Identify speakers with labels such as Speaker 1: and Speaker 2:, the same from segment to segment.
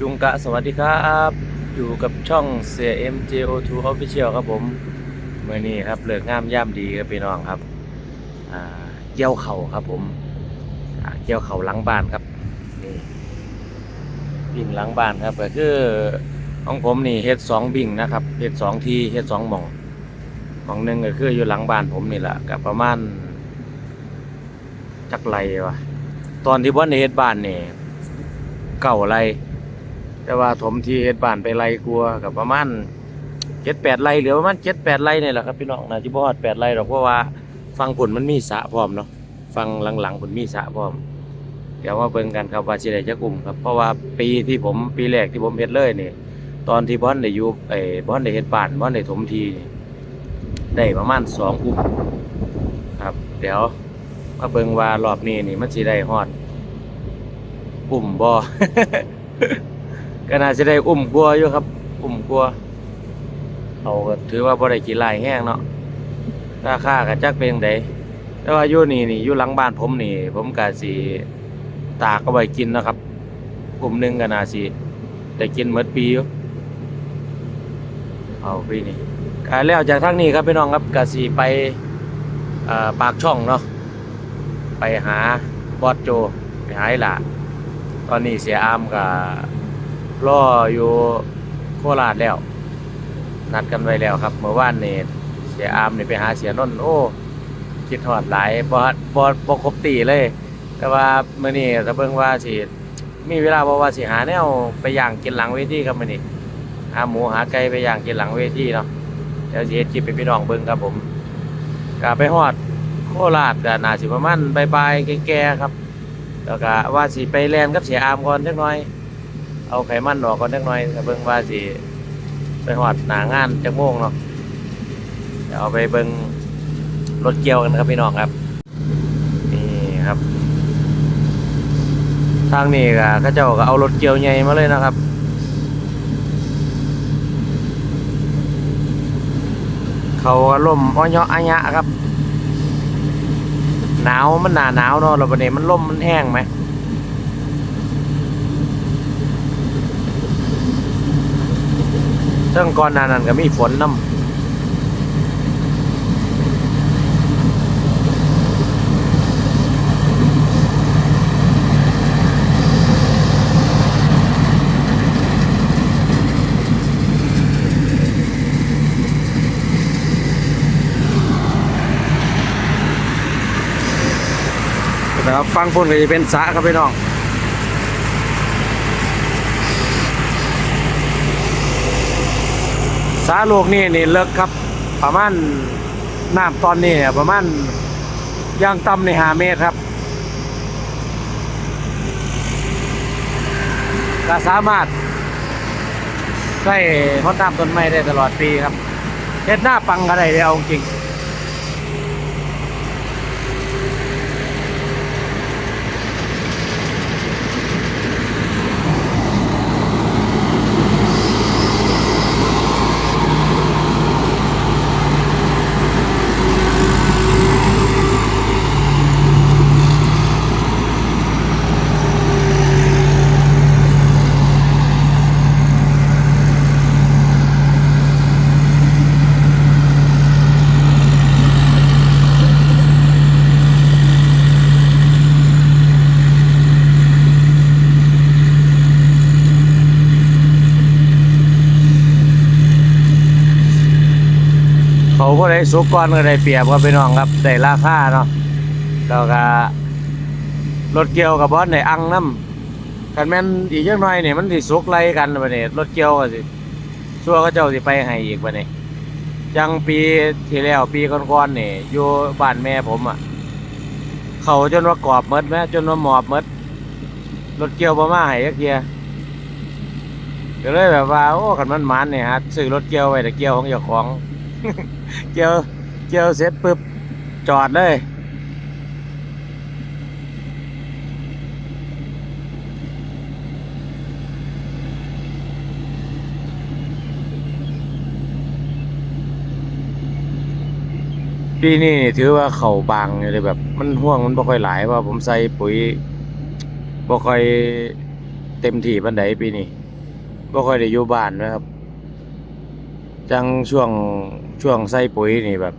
Speaker 1: จุงกะสวัสดีครับ อยู่กับช่องเสีย MJO2 Official ครับผมเมื่อนี้ครับเลิกงามย่ามดีครับพี่น้องครับเกี่ยวเข่าครับผมเกี่ยวเข่าหลังบ้านครับนี่บิ่งหลังบ้านครับก็คือของผมนี่เฮ็ดสองบิ่งนะครับเฮ็ดสองทีเฮ็ดสองหม่องหม่องหนึ่งก็คืออยู่หลังบ้านผมนี่แหละกับประมาณจักไรวะตอนที่บ่ได้เฮ็ดบ้านนี่เก่าไร แต่ว่าถมที่เฮ็ดบ้านไปไรกลัวกับประมาณเจ็ดแปดไรเหลือประมาณเจ็ดแปดไรนี่แหละครับพี่น้องนะที่บ่ฮอดแปดไรหรอกเพราะว่าฟังผลมันมีสะพร้อมเนาะฟังหลังๆผลมีสะพร้อม เดี๋ยวมาเบิ่งกันครับว่าสิได้จักลุ่มครับเพราะว่าปีที่ผมปีแรกที่ผมเฮ็ดเลยนี่ตอนที่บอนได้อยู่เอ้บอนได้เฮ็ดบ้านบอนได้ถมทีได้ประมาณสองกลุ่มครับ เดี๋ยวมาเบิ่งว่ารอบนี้นี่มันสิได้ฮอดกลุ่มบ่ ก็น่าจะได้อุ้มกลัวอยู่ครับ อุ้มกลัวเอาก็ถือว่าบ่ได้กี่ลายแห้งเนาะราคาก็จักเป็นจั่งใดแต่ว่าอยู่นี่นี่อยู่หลังบ้านผมนี่ ผมก็สิตากเอาไว้กินนะครับกลุ่มหนึ่งก็น่าสิได้กินหมดปีอยู่เอาปีนี้ก็แล้วจากทางนี้ครับพี่น้องครับก็สิไปปากช่องเนาะไปหาบอสโจไปหาไอ้หละตอนนี้เสียอามกับ รออยู่โคราชแล้ว นัดกันไว้แล้วครับ เมื่อวานนี่เสียอามนี่ไปหาเสียนนท์โอ้คิดฮอดหลายบ่บ่บ่ครบตีเลย แต่ว่าเมื้อนี้ถ้าเบิ่งว่าสิมีเวลาบ่ว่าสิหาแนวไปย่างกินหลังเวทีครับมื้อนี้หาหมูหาไก่ไปย่างกินหลังเวทีเนาะเดี๋ยวสิเฮ็ดคลิปให้พี่น้องเบิ่งครับผมก็ไปฮอดโคราชก็น่าสิประมาณบ่ายๆแก่ๆครับแล้วก็ว่าสิไปแล่นกับเสียอามก่อนจักหน่อย เอาไขมันออกก่อนจักหน่อยแต่เบิ่งว่าสิไปหอดหนางานจักโมงเนาะเดี๋ยวเอาไปเบิ่งรถเกี่ยวกันครับพี่น้องครับนี่ครับ ทางนี้ก็เขาเจ้าก็เอารถเกี่ยวใหญ่มาเลยนะครับเขาล่มอ้อยอะอยะครับ หนาวมันหนาหนาวเนาะแล้ววันนี้มันล่มมันแห้งไหม เรื่องก่อนหนานั้นก็มีฝนน้ำนะครับฟังพุ่นก็จะเป็นสะครับพี่น้อง สาลูกนี่นี่เลิกครับ ประมาณน้ำตอนนี้เนี่ยประมาณย่างต่ำในหาเมตรครับก็สามารถใส่ทดน้ำต้นไม้ได้ตลอดปีครับเห็ดหน้าปังก็ได้เลยเอาจริง เขาก็ได้สุกก่อนก็ได้เปรียบครับพี่น้องครับได้ราคาเนาะแล้วก็รถเกี่ยวกับบอสในอังน้ำกันแม่นอีกจังหน่อยเนี่ยมันสิสุกไล่กันบัดนี้รถเกี่ยวก็สิซัวก็เจ้าสิไปให้อีกบัดนี้จังปีที่แล้วปีก่อนๆนี่อยู่บ้านแม่ผมอะเขาจนว่ากรอบมดแม่จนว่าหมอบมดรถเกี่ยวบ่มาให้จักเทียก็เลยแบบว่าโอ้คันมันมันเนี่ยฮะซื้อรถเกี่ยวไว้แต่เกี่ยวของเจ้าของ เกี่ยวเกี่ยวเสร็จปุ๊บจอดเลย ปีนี้นี่ถือว่าเขาบางเลยแบบ มันห่วงมันบ่ค่อยหลายว่าผมใส่ปุ๋ยบ่ค่อยเต็มที่ปานใดปีนี้บ่ค่อยได้อยู่บ้านนะครับ จังช่วง ช่วงใส่ปุ๋ยนี่แบบ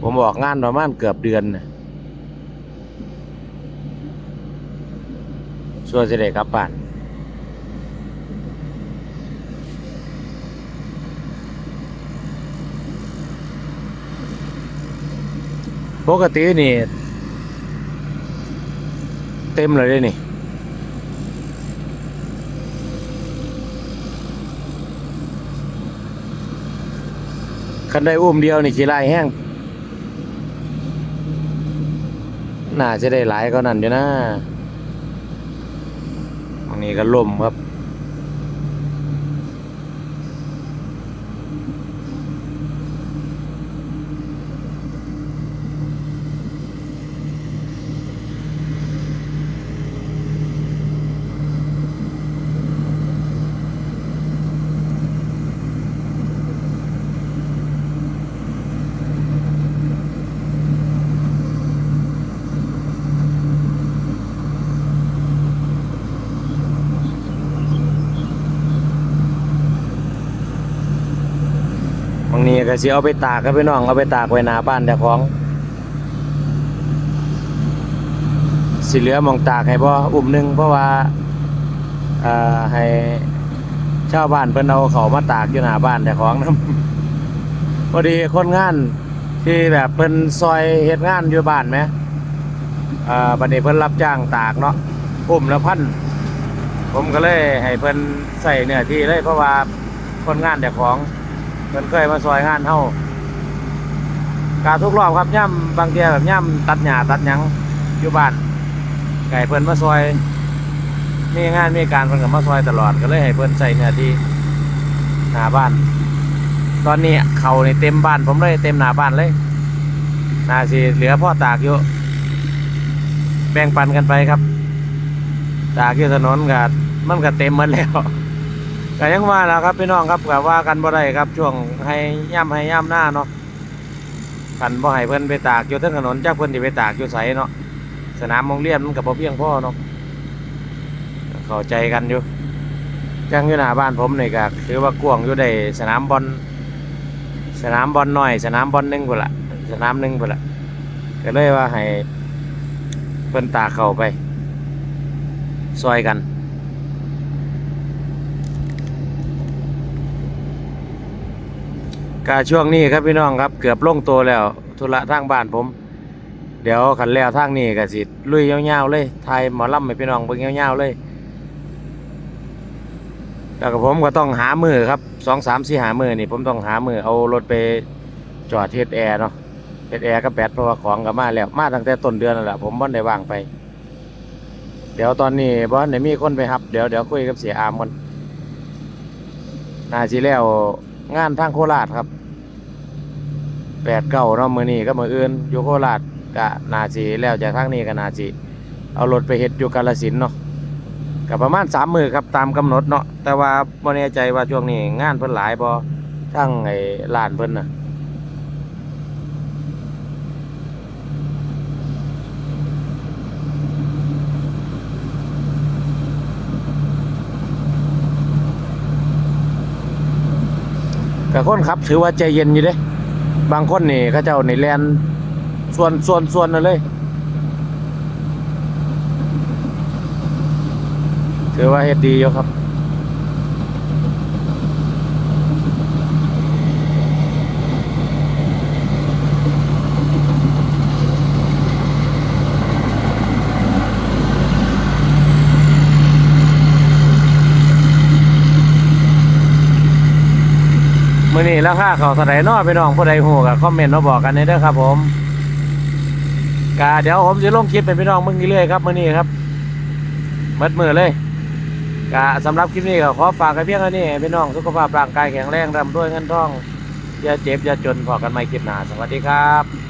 Speaker 1: ผมออกงานประมาณเกือบเดือนน่ะส่วนจะได้กลับบ้านปกตินี่ เต็มเลยเด้นี่ คันได้อุ้มเดียวนี่กี่ไล่แห้งน่าจะได้หลายก็นั่นอยู่นะอันนี้ก็ล่มครับ บางนี้ก็สิเอาไปตากครับพี่น้องเอาไปตากไว้หน้าบ้านแต่ของ สิเหลือมองตากให้บ่อุ้มหนึงเพราะว่าอ่อให้ชาวบ้านเพิ่นเอาเขามาตากอยู่หน้าบ้านแต่ของนํพอดีคนงานที่แบบเพิ่นซอยเฮ็ดงานอยู่บ้านไหมอ่อบัดนี้เพิ่นรับจ้างตากเนาะอุ้มละพันผมก็เลยให้เพิ่นใส่เนื้อที่เลยเพราะว่าคนงานแต่ของ เพิ่นเคยมาซอยงานเฮากาทุกรอบครับย่ำบางเทีแบบย่ำตัดหญ้าตัดหยังอยู่บ้านไก่เพิ่นมาซอยมีงานมีการเพิ่นก็มาซอยตลอดก็เลยให้เพิ่นใส่เนื้อที่หน้าบ้าน ตอนนี้เขาในเต็มบ้านผมเลยเต็มหน้าบ้านเลยน่าสิเหลือพ่อตากอยู่แบ่งปันกันไปครับ ตากอยู่ถนนก็มันก็เต็มหมดแล้ว ก็ยังว่าแล้วครับพี่น้องครับก็ว่ากันบ่ได้ครับช่วงให้ย่ำให้ย่ำหน้าเนาะกันบ่ให้เพิ่นไปตากอยู่ทั้งถนนจักเพิ่นสิไปตากอยู่ไสเนาะสนามโรงเรียนมันก็บ่เพียงพ่อเนาะเข้าใจกันอยู่จังอยู่หน้าบ้านผมนี่ก็ถือว่ากวงอยู่ได้สนามบอลสนามบอลน้อย สนามบอลหนึงพุ่นละสนามหนึงพุ่นละก็เลยว่าให้เพิ่นตากเข้าไปซอยกัน กาช่วงนี้ครับพี่น้องครับเกือบลงตัวแล้วธุระทางบ้านผม เดี๋ยวขันแล้วทางนี้ก็สิลุยยาวๆเลยไทยหมอลำให้พี่น้องเบิ่งยาวๆเลยแล้วก็ผมก็ต้องหามือครับสองสามสี่หามือนี่ผมต้องหามือเอารถไปจอดเทสแอร์เนาะเทสแอร์ก็แปดเพราะว่าของก็มาแล้วมาตั้งแต่ต้นเดือนนั่นแหละผมบ่ได้ว่างไป เดี๋ยวตอนนี้บ่ได้มีคนไปครับ เดี๋ยวเดี๋ยวคุยกับเสียอามก่อนน่าสิแล้ว งานทางโคราชครับแปดเก้าเนาะมือนี้ก็มืออื่นอยู่โคราชกะนาจีแล้วจากทางนี้ก็นาจีเอารถไปเฮ็ดอยู่กาลสินเนาะกับประมาณสามมือครับตามกำหนดเนาะแต่ว่าบ่แน่ใจว่าช่วงนี้งานเพิ่นหลายบ่ทั้งไอ้ลานเพิ่นน่ะ กับคนขับ ถือว่าใจเย็นอยู่เด้ บางคนนี่เขาเจ้าในแลนส่วนส่วนส่วนนั่นเลย ถือว่าเฮ็ดดีอยู่ครับ มื่อนี้ราคาเขาวเท่าไหร่เนาะพี่น้องผู้ใดหัวกับคอมเมนต์มาบอกกันเด้อครับ ผมกาเดี๋ยวผมจะลงคลิปไปพี่น้องมึงเรื่อยๆครับมื่อนี้ครับมัดมือเลยกาสำหรับคลิปนี้ก็ขอฝากกันเพียงเท่านี้พี่น้องสุขภาพร่างกายแข็งแรงร่ำรวยเงินทองอย่าเจ็บอย่าจนพอกันใหม่คลิปหน้าสวัสดีครับ